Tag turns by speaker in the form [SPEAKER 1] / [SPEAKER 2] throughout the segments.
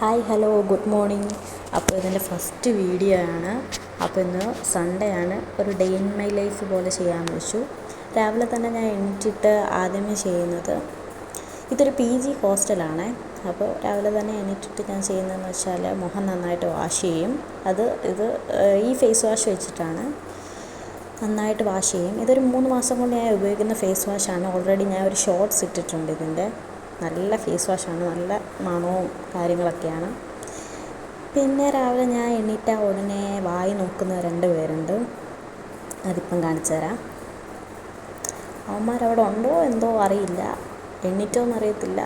[SPEAKER 1] Hi hello good morning. അപ്പോൾ ഇതിന്റെ first video ആണ്. അപ്പോൾ ഇന്ന് സൺഡേ ആണ്. ഒരു ഡേ ഇൻ മൈ ലൈഫ് പോലെ ചെയ്യാൻ വെച്ചു. രാവിലെ തന്നെ ഞാൻ എണീറ്റിട്ട് ആദ്യമേ ചെയ്യുന്നത് ഇതൊരു പി ജി ഹോസ്റ്റലാണ് അപ്പോൾ രാവിലെ തന്നെ എണീറ്റിട്ട് ഞാൻ ചെയ്യുന്നതെന്ന് വെച്ചാൽ മുഖം നന്നായിട്ട് വാഷ് ചെയ്യും. അത് ഇത് ഈ ഫേസ് വാഷ് വെച്ചിട്ടാണ് നന്നായിട്ട് വാഷ് ചെയ്യും. ഇതൊരു മൂന്ന് മാസം കൊണ്ട് ഞാൻ ഉപയോഗിക്കുന്ന ഫേസ് വാഷാണ് ഓൾറെഡി ഞാൻ ഒരു ഷോർട്ട്സ് ഇട്ടിട്ടുണ്ട് ഇതിന്റെ. നല്ല ഫേസ് വാഷാണ് നല്ല മണവും കാര്യങ്ങളൊക്കെയാണ്. പിന്നെ രാവിലെ ഞാൻ എണീറ്റ ഉടനെ വായി നോക്കുന്ന രണ്ട് പേരുണ്ട്. അതിപ്പം കാണിച്ചു തരാം. അവന്മാരവിടെ ഉണ്ടോ എന്തോ അറിയില്ല. എണീറ്റോന്ന് അറിയത്തില്ല.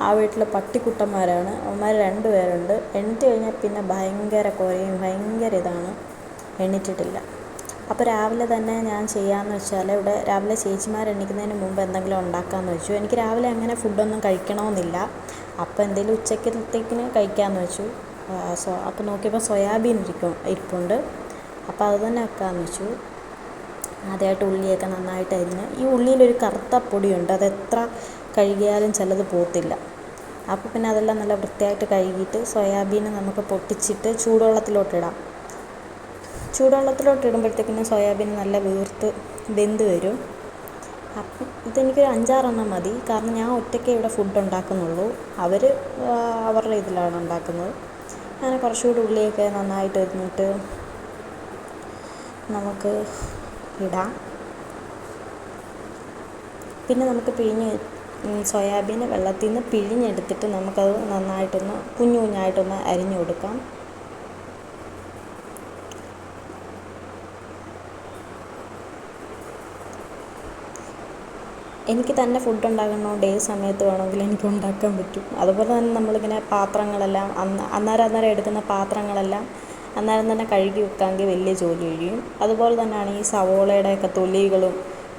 [SPEAKER 1] ആ വീട്ടിലെ പട്ടിക്കുട്ടന്മാരാണ്. അവന്മാർ രണ്ട് പേരുണ്ട്. എണ്ണീറ്റ് കഴിഞ്ഞാൽ പിന്നെ ഭയങ്കര കുറയും ഭയങ്കര ഇതാണ്. എണ്ണീറ്റിട്ടില്ല അപ്പോൾ രാവിലെ തന്നെ ഞാൻ ചെയ്യാമെന്ന് വെച്ചാൽ ഇവിടെ രാവിലെ ചേച്ചിമാർ എണീക്കുന്നതിന് മുമ്പ് എന്തെങ്കിലും ഉണ്ടാക്കാമെന്ന് വെച്ചു. എനിക്ക് രാവിലെ അങ്ങനെ ഫുഡൊന്നും കഴിക്കണമെന്നില്ല അപ്പോൾ എന്തെങ്കിലും ഉച്ചക്കത്തേക്കിന് കഴിക്കാമെന്ന് വെച്ചു. സോ അപ്പോൾ നോക്കിയപ്പോൾ സോയാബീൻ ഇരിക്കും ഇരിപ്പുണ്ട്. അപ്പോൾ അത് തന്നെ വെക്കാമെന്ന് വെച്ചു. ആദ്യമായിട്ട് ഉള്ളിയൊക്കെ നന്നായിട്ട് അരിഞ്ഞ് ഈ ഉള്ളിയിലൊരു കറുത്ത പൊടിയുണ്ട് അത് എത്ര കഴുകിയാലും ചിലത് പോകത്തില്ല അപ്പോൾ പിന്നെ അതെല്ലാം നല്ല വൃത്തിയായിട്ട് കഴുകിയിട്ട് സോയാബീൻ നമുക്ക് പൊട്ടിച്ചിട്ട് ചൂടുവെള്ളത്തിലോട്ടിടാം. ചൂടുവെള്ളത്തിലോട്ട് ഇടുമ്പോഴത്തേക്കിനും സോയാബീൻ നല്ല വീർത്ത് വെന്ത് വരും. അപ്പം ഇതെനിക്കൊരു അഞ്ചാറെണ്ണം മതി. കാരണം ഞാൻ ഒറ്റയ്ക്കേ ഇവിടെ ഫുഡ് ഉണ്ടാക്കുന്നുള്ളൂ. അവർ അവരുടെ ഇതിലാണ് ഉണ്ടാക്കുന്നത്. അങ്ങനെ കുറച്ചുകൂടി ഉള്ളിയൊക്കെ നന്നായിട്ട് ഇരുന്നിട്ട് നമുക്ക് ഇടാം. പിന്നെ നമുക്ക് പിഴിഞ്ഞ് സോയാബീൻ വെള്ളത്തിൽ നിന്ന് പിഴിഞ്ഞെടുത്തിട്ട് നമുക്കത് നന്നായിട്ടൊന്ന് കുഞ്ഞു കുഞ്ഞായിട്ടൊന്ന് അരിഞ്ഞു കൊടുക്കാം. എനിക്ക് തന്നെ ഫുഡ് ഉണ്ടാക്കണോണ്ട് ഏത് സമയത്ത് വേണമെങ്കിലും എനിക്ക് ഉണ്ടാക്കാൻ പറ്റും. അതുപോലെ തന്നെ നമ്മളിങ്ങനെ പാത്രങ്ങളെല്ലാം അന്ന് അന്നേരം അന്നേരം എടുക്കുന്ന പാത്രങ്ങളെല്ലാം അന്നേരം തന്നെ കഴുകി വെക്കാമെങ്കിൽ വലിയ ജോലി കഴിയും. അതുപോലെ തന്നെയാണ് ഈ സവോളയുടെ ഒക്കെ തൊലികളും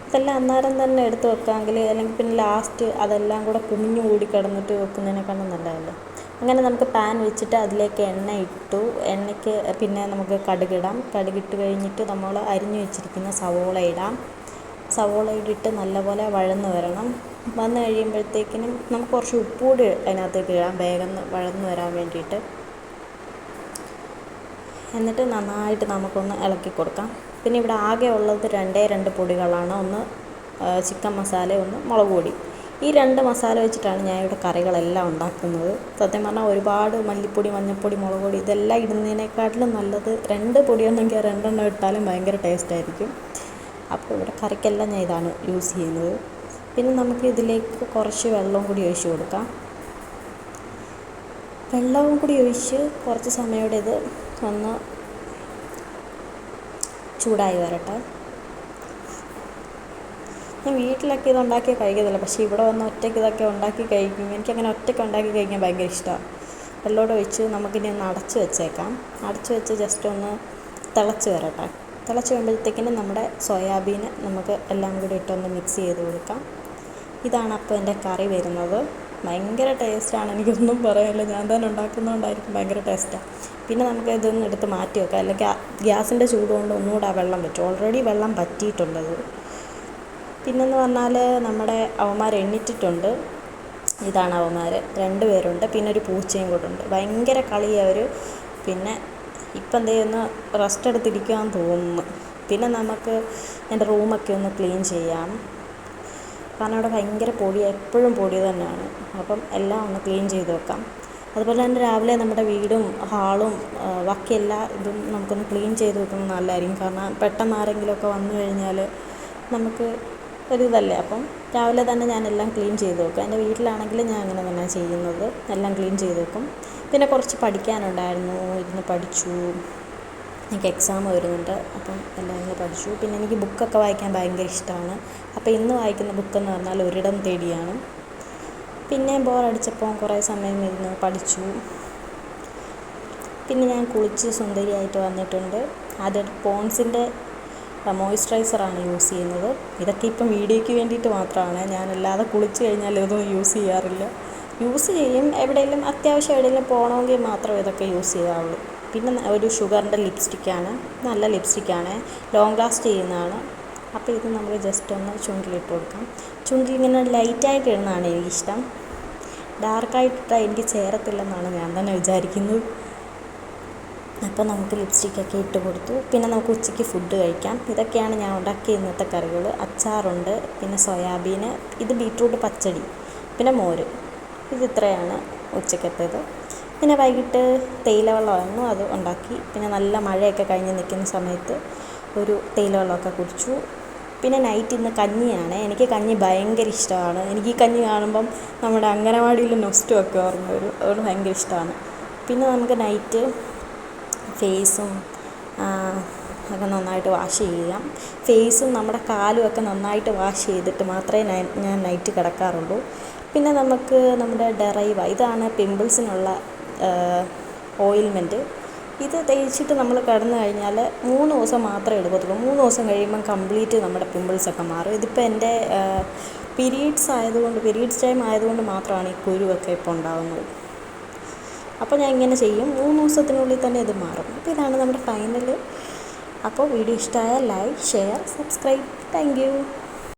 [SPEAKER 1] ഇതെല്ലാം അന്നേരം തന്നെ എടുത്ത് വെക്കാമെങ്കിൽ അല്ലെങ്കിൽ പിന്നെ ലാസ്റ്റ് അതെല്ലാം കൂടെ കുമിഞ്ഞു കൂടി കിടന്നിട്ട് വെക്കുന്നതിനേക്കാളും നല്ലതല്ലേ? അങ്ങനെ നമുക്ക് പാൻ വെച്ചിട്ട് അതിലേക്ക് എണ്ണ ഇട്ടു. എണ്ണയ്ക്ക് പിന്നെ നമുക്ക് കടുകിടാം. കടുകിട്ട് കഴിഞ്ഞിട്ട് നമ്മൾ അരിഞ്ഞു വെച്ചിരിക്കുന്ന സവോള ഇടാം. സവോള ഇട്ടിട്ട് നല്ലപോലെ വഴന്ന് വരണം. വന്ന് കഴിയുമ്പോഴത്തേക്കിനും നമുക്ക് കുറച്ച് ഉപ്പ് കൂടി അതിനകത്തേക്ക് ഇടാം. വേഗം വഴന്ന് വരാൻ വേണ്ടിയിട്ട്. എന്നിട്ട് നന്നായിട്ട് നമുക്കൊന്ന് ഇളക്കി കൊടുക്കാം. പിന്നെ ഇവിടെ ആകെ ഉള്ളത് രണ്ടേ രണ്ട് പൊടികളാണ്. ഒന്ന് ചിക്കൻ മസാല ഒന്ന് മുളക് പൊടി. ഈ രണ്ട് മസാല വെച്ചിട്ടാണ് ഞാൻ ഇവിടെ കറികളെല്ലാം ഉണ്ടാക്കുന്നത്. സത്യം പറഞ്ഞാൽ ഒരുപാട് മല്ലിപ്പൊടി മഞ്ഞൾപ്പൊടി മുളക് പൊടി ഇതെല്ലാം ഇടുന്നതിനേക്കാട്ടിലും നല്ലത് രണ്ട് പൊടിയുണ്ടെങ്കിൽ രണ്ടെണ്ണം ഇട്ടാലും ഭയങ്കര ടേസ്റ്റ് ആയിരിക്കും. അപ്പോൾ ഇവിടെ കറിക്കെല്ലാം ഞാൻ ഇതാണ് യൂസ് ചെയ്യുന്നത്. പിന്നെ നമുക്ക് ഇതിലേക്ക് കുറച്ച് വെള്ളവും കൂടി ഒഴിച്ച് കൊടുക്കാം. വെള്ളവും കൂടി ഒഴിച്ച് കുറച്ച് സമയോടെ ഇത് ഒന്ന് ചൂടായി വരട്ടെ. ഞാൻ വീട്ടിലൊക്കെ ഇത് ഉണ്ടാക്കി കഴിക്കത്തില്ല പക്ഷേ ഇവിടെ വന്ന് ഒറ്റയ്ക്ക് ഇതൊക്കെ ഉണ്ടാക്കി കഴിക്കും. എനിക്കങ്ങനെ ഒറ്റയ്ക്ക് ഉണ്ടാക്കി കഴിക്കാൻ ഭയങ്കര ഇഷ്ടമാണ്. വെള്ളമോടെ ഒഴിച്ച് നമുക്കിനി ഒന്ന് അടച്ച് വെച്ചേക്കാം. അടച്ച് വെച്ച് ജസ്റ്റ് ഒന്ന് തിളച്ച് വരട്ടെ. തിളച്ച് വരുമ്പോഴത്തേക്കിന് നമ്മുടെ സോയാബീൻ നമുക്ക് എല്ലാം കൂടി ഇട്ടൊന്ന് മിക്സ് ചെയ്ത് കൊടുക്കാം. ഇതാണ് അപ്പോൾ എന്റെ കറി വരുന്നത്. ഭയങ്കര ടേസ്റ്റാണ് എനിക്കൊന്നും പറയാനില്ല. ഞാൻ തന്നെ ഉണ്ടാക്കുന്നതുകൊണ്ടായിരിക്കും ഭയങ്കര ടേസ്റ്റാണ് പിന്നെ നമുക്ക് ഇതൊന്ന് എടുത്ത് മാറ്റി വെക്കാം. അല്ലെങ്കിൽ ഗ്യാസിന്റെ ചൂട് കൊണ്ട് ഒന്നുകൂടെ ആ വെള്ളം പറ്റും. ഓൾറെഡി വെള്ളം പറ്റിയിട്ടുള്ളത്. പിന്നെന്ന് പറഞ്ഞാൽ നമ്മുടെ അവന്മാർ എണ്ണിറ്റിട്ടുണ്ട് ഇതാണ് അവന്മാർ രണ്ട് പേരുണ്ട്. പിന്നെ ഒരു പൂച്ചയും കൂടെ ഉണ്ട്. ഭയങ്കര കളിയാണ് അവർ പിന്നെ ഇപ്പം എന്തേ ഒന്ന് റെസ്റ്റ് എടുത്തിരിക്കാൻ തോന്നുന്നു. പിന്നെ നമുക്ക് എന്റെ റൂമൊക്കെ ഒന്ന് ക്ലീൻ ചെയ്യാം. കാരണം അവിടെ ഭയങ്കര പൊടി എപ്പോഴും പൊടി തന്നെയാണ്. അപ്പം എല്ലാം ഒന്ന് ക്ലീൻ ചെയ്ത് വെക്കാം. അതുപോലെ തന്നെ രാവിലെ നമ്മുടെ വീടും ഹാളും ബാക്കി എല്ലാ ഇതും നമുക്കൊന്ന് ക്ലീൻ ചെയ്ത് വെക്കുന്നത് നല്ലതായിരിക്കും. കാരണം പെട്ടെന്ന് ആരെങ്കിലുമൊക്കെ വന്നു കഴിഞ്ഞാൽ നമുക്ക് ഒരിതല്ലേ? അപ്പം രാവിലെ തന്നെ ഞാനെല്ലാം ക്ലീൻ ചെയ്ത് വെക്കും. എന്റെ വീട്ടിലാണെങ്കിൽ ഞാൻ അങ്ങനെ തന്നെ ചെയ്യുന്നത്. എല്ലാം ക്ലീൻ ചെയ്ത് വെക്കും. പിന്നെ കുറച്ച് പഠിക്കാനുണ്ടായിരുന്നു. ഇരുന്ന് പഠിച്ചു. എനിക്ക് എക്സാം വരുന്നുണ്ട്. അപ്പം എല്ലാം ഇങ്ങനെ പഠിച്ചു. പിന്നെ എനിക്ക് ബുക്കൊക്കെ വായിക്കാൻ ഭയങ്കര ഇഷ്ടമാണ്. അപ്പോൾ ഇന്ന് വായിക്കുന്ന ബുക്കെന്ന് പറഞ്ഞാൽ ഒരിടം തേടിയാണ്. പിന്നെ ബോറടിച്ചപ്പോൾ കുറേ സമയം ഇരുന്ന് പഠിച്ചു. പിന്നെ ഞാൻ കുളിച്ച് സുന്ദരിയായിട്ട് വന്നിട്ടുണ്ട്. അത് പോൺസിന്റെ മോയ്സ്ചറൈസറാണ് യൂസ് ചെയ്യുന്നത്. ഇതൊക്കെ ഇപ്പം വീഡിയോയ്ക്ക് വേണ്ടിയിട്ട് മാത്രമാണ്. ഞാനല്ലാതെ കുളിച്ച് കഴിഞ്ഞാൽ ഇതൊന്നും യൂസ് ചെയ്യാറില്ല. യൂസ് ചെയ്യും. എവിടെയെങ്കിലും അത്യാവശ്യം എവിടെയെങ്കിലും പോകണമെങ്കിൽ മാത്രമേ ഇതൊക്കെ യൂസ് ചെയ്യാവുള്ളൂ. പിന്നെ ഒരു ഷുഗറിന്റെ ലിപ്സ്റ്റിക്കാണ് നല്ല ലിപ്സ്റ്റിക്കാണ് ലോങ് ലാസ്റ്റ് ചെയ്യുന്നതാണ്. അപ്പോൾ ഇത് നമുക്ക് ജസ്റ്റ് ഒന്ന് ചുണ്ടിലിട്ട് കൊടുക്കാം. ചുണ്ടിൽ ഇങ്ങനെ ലൈറ്റായിട്ട് ഇടുന്നതാണ് എനിക്കിഷ്ടം. ഡാർക്കായിട്ടിട്ടാൽ എനിക്ക് ചേരത്തില്ലെന്നാണ് ഞാൻ തന്നെ വിചാരിക്കുന്നത് അപ്പോൾ നമുക്ക് ലിപ്സ്റ്റിക്കൊക്കെ ഇട്ട് കൊടുത്തു. പിന്നെ നമുക്ക് ഉച്ചയ്ക്ക് ഫുഡ് കഴിക്കാം. ഇതൊക്കെയാണ് ഞാൻ ഉണ്ടാക്കിയ ഇന്നത്തെ കറികൾ. അച്ചാറുണ്ട് പിന്നെ സോയാബീൻ ഇത് ബീറ്റ്റൂട്ട് പച്ചടി പിന്നെ മോര്. ഇത് ഇത്രയാണ് ഉച്ചക്കത്തേത്. പിന്നെ വൈകിട്ട് തേയില വെള്ളമായിരുന്നു അത് ഉണ്ടാക്കി. പിന്നെ നല്ല മഴയൊക്കെ കഴിഞ്ഞ് നിൽക്കുന്ന സമയത്ത് ഒരു തേയില വെള്ളമൊക്കെ കുടിച്ചു. പിന്നെ നൈറ്റ് ഇന്ന് കഞ്ഞിയാണ്. എനിക്ക് കഞ്ഞി ഭയങ്കര ഇഷ്ടമാണ്. എനിക്ക് ഈ കഞ്ഞി കാണുമ്പം നമ്മുടെ അംഗനവാടിയിൽ നൊസ്റ്റൊക്കെ ഓർമ്മ വരും. അതുകൊണ്ട് ഭയങ്കര ഇഷ്ടമാണ്. പിന്നെ നമുക്ക് നൈറ്റ് ഫേസും ഒക്കെ നന്നായിട്ട് വാഷ് ചെയ്യാം. ഫേസും നമ്മുടെ കാലും ഒക്കെ നന്നായിട്ട് വാഷ് ചെയ്തിട്ട് മാത്രമേ ഞാൻ നൈറ്റ് കിടക്കാറുള്ളൂ. പിന്നെ നമുക്ക് നമ്മുടെ ഡെറൈവ ഇതാണ് പിമ്പിൾസിനുള്ള ഓയിൽമെന്റ് ഇത് തേച്ചിട്ട് നമ്മൾ കിടന്നു കഴിഞ്ഞാൽ മൂന്ന് ദിവസം മാത്രമേ എടുക്കത്തുള്ളൂ. മൂന്ന് ദിവസം കഴിയുമ്പം കംപ്ലീറ്റ് നമ്മുടെ പിമ്പിൾസൊക്കെ മാറും. ഇതിപ്പോൾ എന്റെ പീരീഡ്സ് ആയതുകൊണ്ട് പീരീഡ്സ് ടൈം ആയതുകൊണ്ട് മാത്രമാണ് ഈ കുരുവൊക്കെ ഇപ്പോൾ ഉണ്ടാകുന്നത് അപ്പോൾ ഞാൻ ഇങ്ങനെ ചെയ്യും. മൂന്ന് ദിവസത്തിനുള്ളിൽ തന്നെ ഇത് മാറും. അപ്പോൾ ഇതാണ് നമ്മുടെ ഫൈനൽ അപ്പോൾ വീഡിയോ ഇഷ്ടമായ ലൈക്ക് ഷെയർ സബ്സ്ക്രൈബ്. താങ്ക്